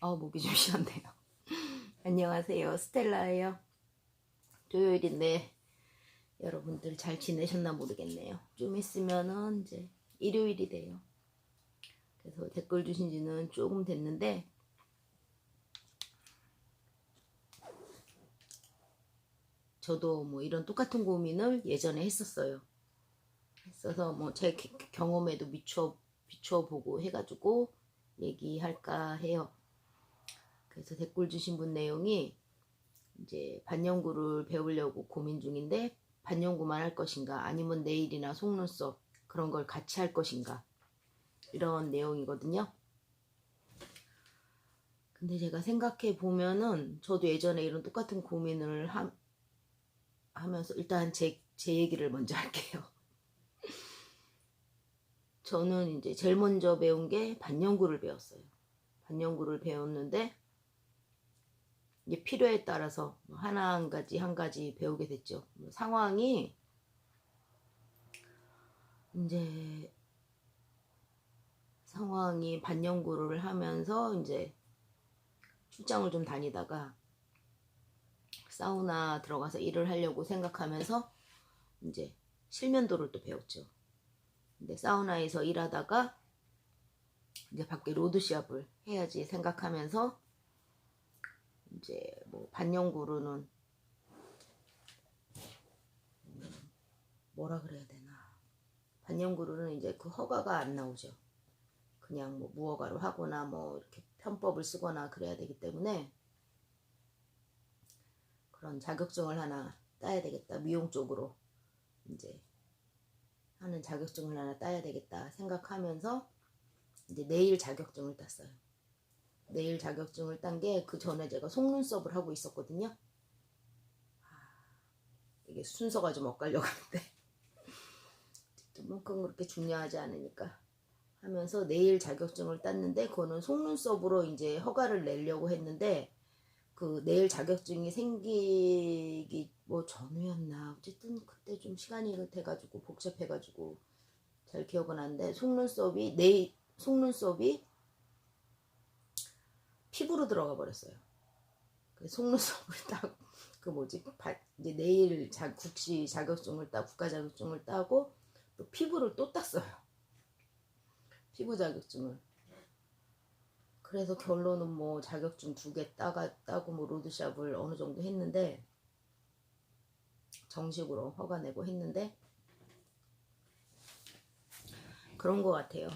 어, 목이 좀 쉬었네요. 안녕하세요. 스텔라예요. 토요일인데 여러분들 잘 지내셨나 모르겠네요. 좀 있으면은 이제 일요일이 돼요. 그래서 댓글 주신 지는 조금 됐는데 저도 뭐 이런 똑같은 고민을 예전에 했었어요. 했어서 뭐 제 경험에도 미쳐 비추어 보고 해가지고 얘기할까 해요. 그래서 댓글 주신 분 내용이 이제 반영구를 배우려고 고민 중인데 반영구만 할 것인가 아니면 내일이나 속눈썹 그런 걸 같이 할 것인가 이런 내용이거든요. 근데 제가 생각해 보면은 저도 예전에 이런 똑같은 고민을 하, 하면서 일단 제, 제 얘기를 먼저 할게요. 저는 이제 제일 먼저 배운 게 반영구를 배웠어요. 반영구를 배웠는데 이게 필요에 따라서 뭐 하나 한 가지 한 가지 배우게 됐죠. 뭐 상황이 이제 상황이 반영구를 하면서 이제 출장을 좀 다니다가 사우나 들어가서 일을 하려고 생각하면서 이제 실면도를 또 배웠죠. 근데 사우나에서 일하다가 이제 밖에 로드 시합을 해야지 생각하면서 이제 뭐 반영구루는 뭐라 그래야 되나 반영구루는 이제 그 허가가 안 나오죠. 그냥 뭐 무허가로 하거나 뭐 이렇게 편법을 쓰거나 그래야 되기 때문에 그런 자격증을 하나 따야 되겠다 미용 쪽으로 이제 하는 자격증을 하나 따야 되겠다 생각하면서 이제 내일 자격증을 땄어요. 내일 자격증을 딴 게 그 전에 제가 속눈썹을 하고 있었거든요. 아, 이게 순서가 좀 엇갈려가는데 뭐 그건 그렇게 중요하지 않으니까 하면서 내일 자격증을 땄는데 그거는 속눈썹으로 이제 허가를 내려고 했는데 그 내일 자격증이 생기기 뭐 전후였나 어쨌든 그때 좀 시간이 돼가지고 복잡해가지고 잘 기억은 안 돼. 속눈썹이 내일 속눈썹이 피부로 들어가 버렸어요. 그 속눈썹을 딱 그 뭐지 이제 내일 자, 국시 자격증을 따 국가 자격증을 따고 또 피부를 또 땄어요. 피부 자격증을. 그래서 결론은 뭐 자격증 두 개 따가 따고 뭐 로드샵을 어느 정도 했는데 정식으로 허가 내고 했는데 그런 것 같아요.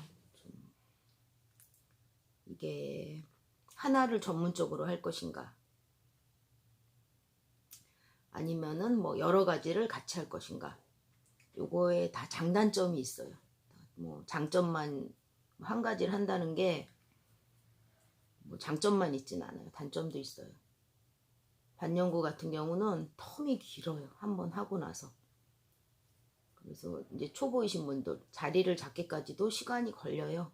이게 하나를 전문적으로 할 것인가 아니면은 뭐 여러 가지를 같이 할 것인가 요거에 다 장단점이 있어요. 뭐 장점만 한 가지를 한다는 게 뭐 장점만 있진 않아요. 단점도 있어요. 반영구 같은 경우는 텀이 길어요. 한번 하고 나서. 그래서 이제 초보이신 분들 자리를 잡기까지도 시간이 걸려요.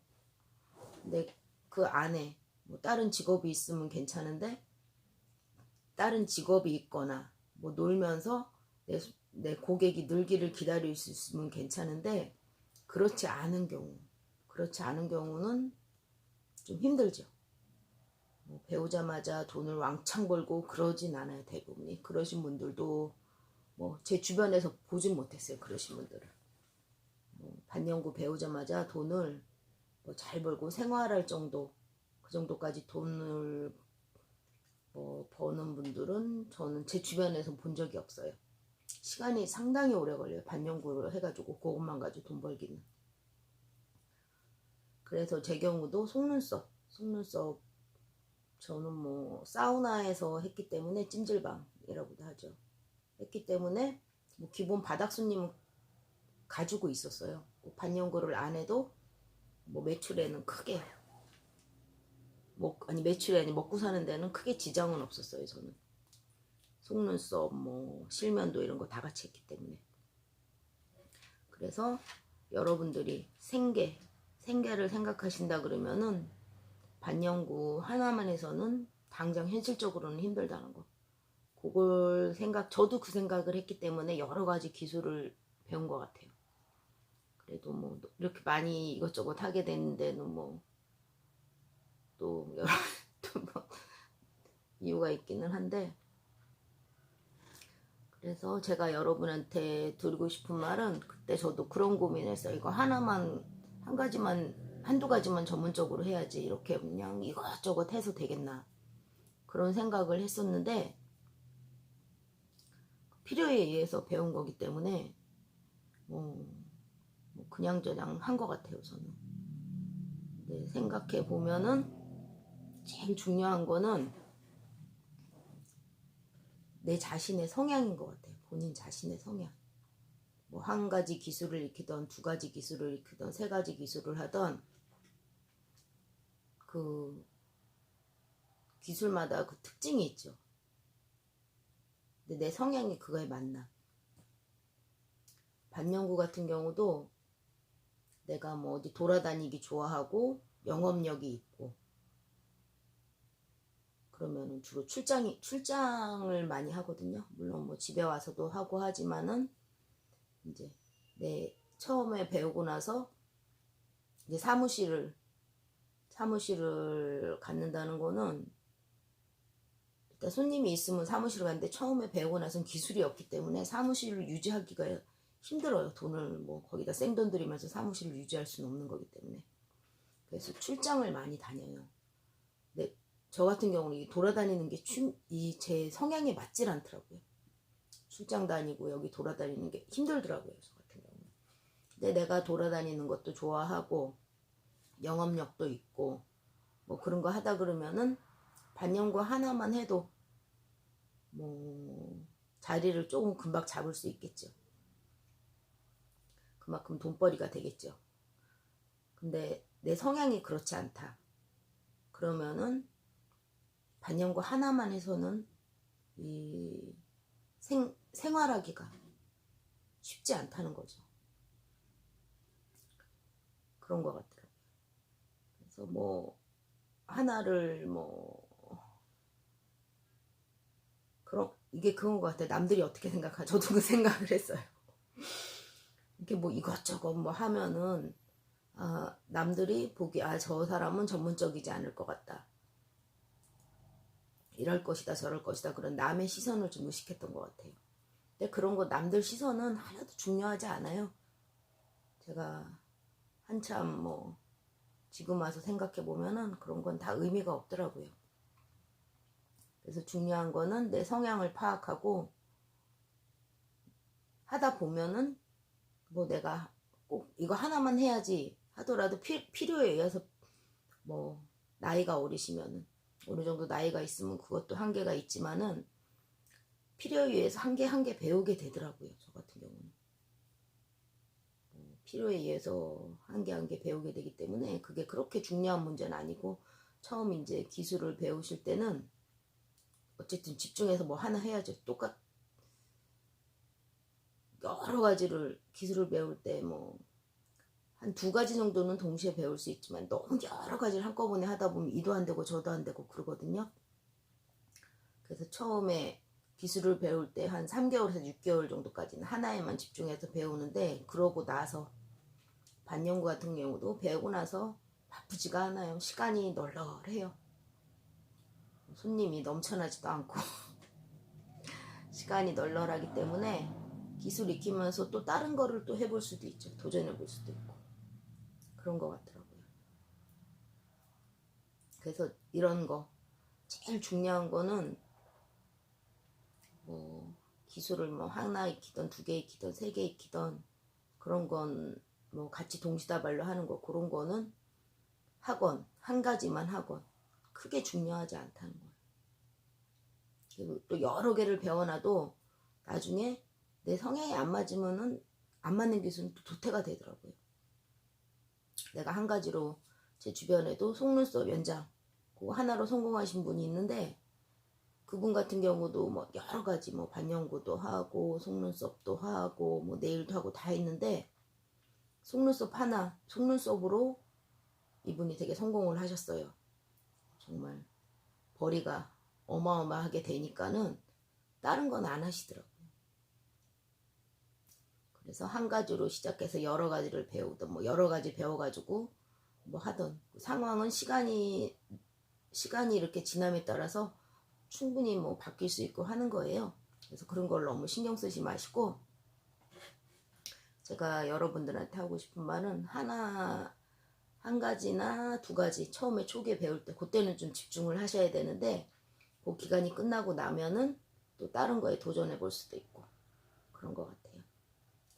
근데 그 안에 뭐 다른 직업이 있으면 괜찮은데 다른 직업이 있거나 뭐 놀면서 내, 내 고객이 늘기를 기다릴 수 있으면 괜찮은데 그렇지 않은 경우 그렇지 않은 경우는 좀 힘들죠. 뭐 배우자마자 돈을 왕창 벌고 그러진 않아요 대부분이. 그러신 분들도 뭐 제 주변에서 보진 못했어요 그러신 분들을. 뭐 반영구 배우자마자 돈을 뭐 잘 벌고 생활할 정도 그 정도까지 돈을 뭐 버는 분들은 저는 제 주변에서 본 적이 없어요. 시간이 상당히 오래 걸려요 반영구를 해가지고 그것만 가지고 돈 벌기는. 그래서 제 경우도 속눈썹 속눈썹 저는 뭐 사우나에서 했기 때문에 찜질방이라고도 하죠. 했기 때문에 뭐 기본 바닥 손님은 가지고 있었어요. 뭐 반영구를 안 해도 뭐 매출에는 크게 먹 아니 매출이 아니 먹고 사는 데는 크게 지장은 없었어요. 저는 속눈썹 뭐 실면도 이런 거 다 같이 했기 때문에 그래서 여러분들이 생계 생계를 생각하신다 그러면은 반영구 하나만 해서는 당장 현실적으로는 힘들다는 거. 그걸 생각, 저도 그 생각을 했기 때문에 여러 가지 기술을 배운 것 같아요. 그래도 뭐 이렇게 많이 이것저것 하게 되는 데는 뭐 또 여러 또 뭐 이유가 있기는 한데 그래서 제가 여러분한테 드리고 싶은 말은 그때 저도 그런 고민했어요. 이거 하나만 한 가지만 한두 가지만 전문적으로 해야지 이렇게 그냥 이것저것 해서 되겠나 그런 생각을 했었는데 필요에 의해서 배운 거기 때문에 뭐, 뭐 그냥 저냥 한 것 같아요 저는. 근데 생각해 보면은 제일 중요한 거는 내 자신의 성향인 것 같아요. 본인 자신의 성향. 뭐 한 가지 기술을 익히던 두 가지 기술을 익히던 세 가지 기술을 하던 그 기술마다 그 특징이 있죠. 근데 내 성향이 그거에 맞나? 반영구 같은 경우도 내가 뭐 어디 돌아다니기 좋아하고 영업력이 있고 그러면은 주로 출장이 출장을 많이 하거든요. 물론 뭐 집에 와서도 하고 하지만은 이제 내 처음에 배우고 나서 이제 사무실을 사무실을 갖는다는 거는 일단 손님이 있으면 사무실을 가는데 처음에 배우고 나서는 기술이 없기 때문에 사무실을 유지하기가 힘들어요. 돈을 뭐 거기다 생돈 들이면서 사무실을 유지할 수는 없는 거기 때문에 그래서 출장을 많이 다녀요. 근데 저 같은 경우는 이 돌아다니는 게 이 제 성향에 맞질 않더라고요. 출장 다니고 여기 돌아다니는 게 힘들더라고요. 저 같은 경우는. 근데 내가 돌아다니는 것도 좋아하고 영업력도 있고 뭐 그런 거 하다 그러면은 반영구 하나만 해도 뭐 자리를 조금 금방 잡을 수 있겠죠. 그만큼 돈벌이가 되겠죠. 근데 내 성향이 그렇지 않다. 그러면은 반영구 하나만 해서는 이 생, 생활하기가 쉽지 않다는 거죠. 그런 것 같더라고요. 그래서 뭐 하나를 뭐 그런 이게 그런 것 같아요. 남들이 어떻게 생각하? 저도 그 생각을 했어요. 이렇게 뭐 이것저것 뭐 하면은 아, 남들이 보기 아 저 사람은 전문적이지 않을 것 같다. 이럴 것이다 저럴 것이다 그런 남의 시선을 좀 의식했던 것 같아요. 근데 그런 거 남들 시선은 하나도 중요하지 않아요. 제가 한참 뭐 지금 와서 생각해 보면은 그런 건 다 의미가 없더라고요. 그래서 중요한 거는 내 성향을 파악하고 하다 보면은 뭐 내가 꼭 이거 하나만 해야지 하더라도 피, 필요에 의해서 뭐 나이가 어리시면은 어느 정도 나이가 있으면 그것도 한계가 있지만은 필요에 의해서 한 개 한 개 배우게 되더라고요. 저 같은 경우는. 뭐 필요에 의해서 한 개 한 개 배우게 되기 때문에 그게 그렇게 중요한 문제는 아니고 처음 이제 기술을 배우실 때는 어쨌든 집중해서 뭐 하나 해야죠. 똑같 여러 가지를 기술을 배울 때 뭐 한 두 가지 정도는 동시에 배울 수 있지만 너무 여러 가지를 한꺼번에 하다 보면 이도 안 되고 저도 안 되고 그러거든요. 그래서 처음에 기술을 배울 때 한 3개월에서 6개월 정도까지는 하나에만 집중해서 배우는데 그러고 나서 반영구 같은 경우도 배우고 나서 바쁘지가 않아요. 시간이 널널해요. 손님이 넘쳐나지도 않고 시간이 널널하기 때문에 기술 익히면서 또 다른 거를 또 해볼 수도 있죠. 도전해 볼 수도 있고 그런 것 같더라고요. 그래서 이런 거 제일 중요한 거는 뭐 기술을 뭐 하나 익히던 두 개 익히던 세 개 익히던 그런 건 뭐 같이 동시다발로 하는 거 그런 거는 학원 한 가지만 학원 크게 중요하지 않다는 거예요. 그리고 또 여러 개를 배워놔도 나중에 내 성향이 안 맞으면은 안 맞는 기술은 또 도태가 되더라고요. 내가 한 가지로 제 주변에도 속눈썹 연장 그거 하나로 성공하신 분이 있는데 그분 같은 경우도 뭐 여러 가지 뭐 반영구도 하고 속눈썹도 하고 뭐 네일도 하고 다 했는데 속눈썹 하나 속눈썹으로 이분이 되게 성공을 하셨어요. 정말 벌이가 어마어마하게 되니까는 다른 건 안 하시더라고요. 그래서 한 가지로 시작해서 여러 가지를 배우던 뭐 여러 가지 배워가지고 뭐 하던 그 상황은 시간이 시간이 이렇게 지남에 따라서 충분히 뭐 바뀔 수 있고 하는 거예요. 그래서 그런 걸 너무 신경 쓰지 마시고 제가 여러분들한테 하고 싶은 말은 하나 한 가지나 두 가지 처음에 초기에 배울 때 그때는 좀 집중을 하셔야 되는데 그 기간이 끝나고 나면은 또 다른 거에 도전해 볼 수도 있고 그런 것 같아요.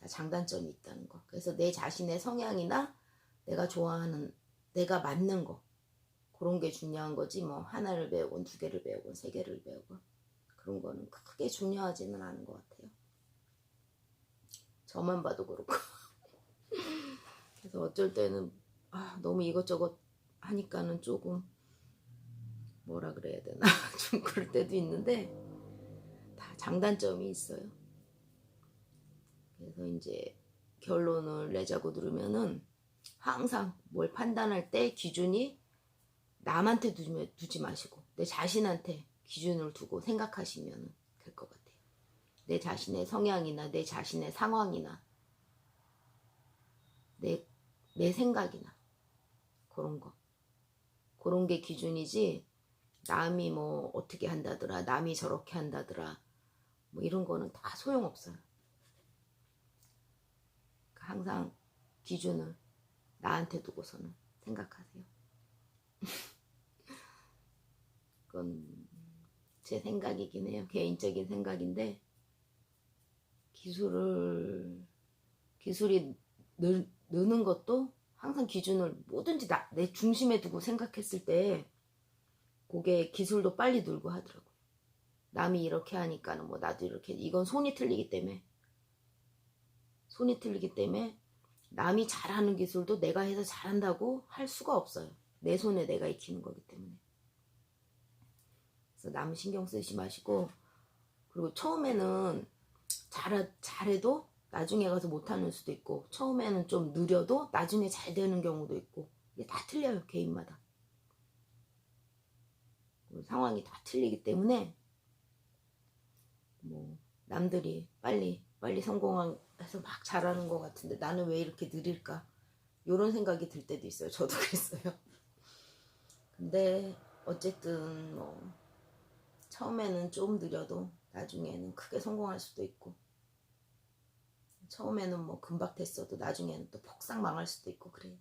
다 장단점이 있다는 거. 그래서 내 자신의 성향이나 내가 좋아하는 내가 맞는 거 그런 게 중요한 거지 뭐 하나를 배우건 두 개를 배우건 세 개를 배우건 그런 거는 크게 중요하지는 않은 것 같아요. 저만 봐도 그렇고 그래서 어쩔 때는 아, 너무 이것저것 하니까는 조금 뭐라 그래야 되나 좀 그럴 때도 있는데 다 장단점이 있어요. 그래서 이제 결론을 내자고 들으면은 항상 뭘 판단할 때 기준이 남한테 두지, 두지 마시고 내 자신한테 기준을 두고 생각하시면 될것 같아요. 내 자신의 성향이나 내 자신의 상황이나 내, 내 생각이나 그런 거 그런 게 기준이지 남이 뭐 어떻게 한다더라 남이 저렇게 한다더라 뭐 이런 거는 다 소용없어요. 항상 기준을 나한테 두고서는 생각하세요. 그건 제 생각이긴 해요. 개인적인 생각인데 기술을 기술이 늘, 느는 것도 항상 기준을 뭐든지 나, 내 중심에 두고 생각했을 때 그게 기술도 빨리 늘고 하더라고요. 남이 이렇게 하니까는 뭐 나도 이렇게 이건 손이 틀리기 때문에 손이 틀리기 때문에 남이 잘하는 기술도 내가 해서 잘한다고 할 수가 없어요. 내 손에 내가 익히는 거기 때문에. 그래서 남 신경 쓰지 마시고 그리고 처음에는 잘 잘해도 나중에 가서 못하는 수도 있고 처음에는 좀 느려도 나중에 잘 되는 경우도 있고 이게 다 틀려요 개인마다. 상황이 다 틀리기 때문에 뭐 남들이 빨리 빨리 성공해서 막 잘하는 것 같은데 나는 왜 이렇게 느릴까? 이런 생각이 들 때도 있어요. 저도 그랬어요. 근데 어쨌든 뭐 처음에는 좀 느려도 나중에는 크게 성공할 수도 있고 처음에는 뭐 금방 됐어도 나중에는 또 폭삭 망할 수도 있고 그래요.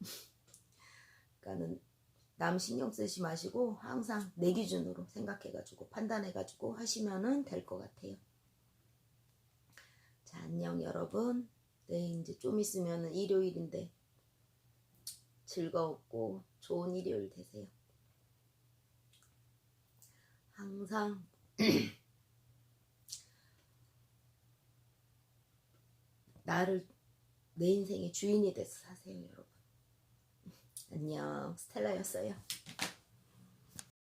그러니까는 남 신경 쓰지 마시고 항상 내 기준으로 생각해가지고 판단해가지고 하시면은 될 것 같아요. 자 안녕 여러분. 네 이제 좀 있으면은 일요일인데 즐거웠고 좋은 일요일 되세요. 항상 나를 내 인생의 주인이 돼서 사세요, 여러분. 안녕, 스텔라였어요.